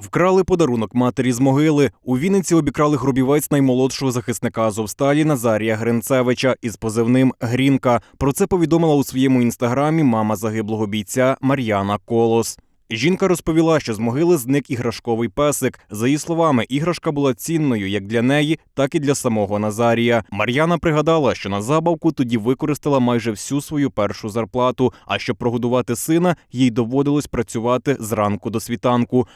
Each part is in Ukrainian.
Вкрали подарунок матері з могили. У Вінниці обікрали грубівець наймолодшого захисника Азовсталі Назарія Гринцевича із позивним Грінка. Про це повідомила у своєму інстаграмі мама загиблого бійця Мар'яна Колос. Жінка розповіла, що з могили зник іграшковий песик. За її словами, іграшка була цінною як для неї, так і для самого Назарія. Мар'яна пригадала, що на забавку тоді використала майже всю свою першу зарплату. А щоб прогодувати сина, їй доводилось працювати зранку до світанку.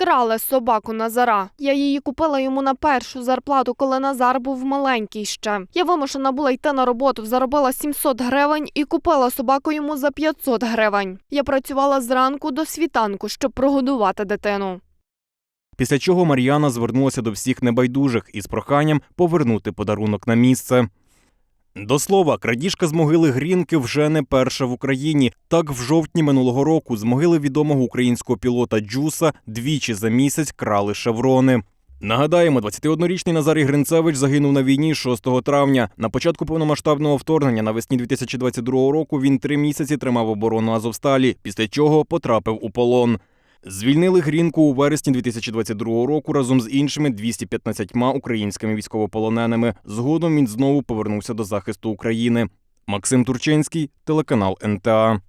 Вкрали собаку Назара. Я її купила йому на першу зарплату, коли Назар був маленький ще. Я вимушена була йти на роботу, заробила 700 гривень і купила собаку йому за 500 гривень. Я працювала зранку до світанку, щоб прогодувати дитину. Після чого Мар'яна звернулася до всіх небайдужих із проханням повернути подарунок на місце. До слова, крадіжка з могили Грінки вже не перша в Україні. Так, в жовтні минулого року з могили відомого українського пілота Джуса двічі за місяць крали шеврони. Нагадаємо, 21-річний Назарій Гринцевич загинув на війні 6 травня. На початку повномасштабного вторгнення навесні 2022 року він три місяці тримав оборону Азовсталі, після чого потрапив у полон. Звільнили Грінку у вересні 2022 року разом з іншими 215 українськими військовополоненими. Згодом він знову повернувся до захисту України. Максим Турченський, телеканал НТА.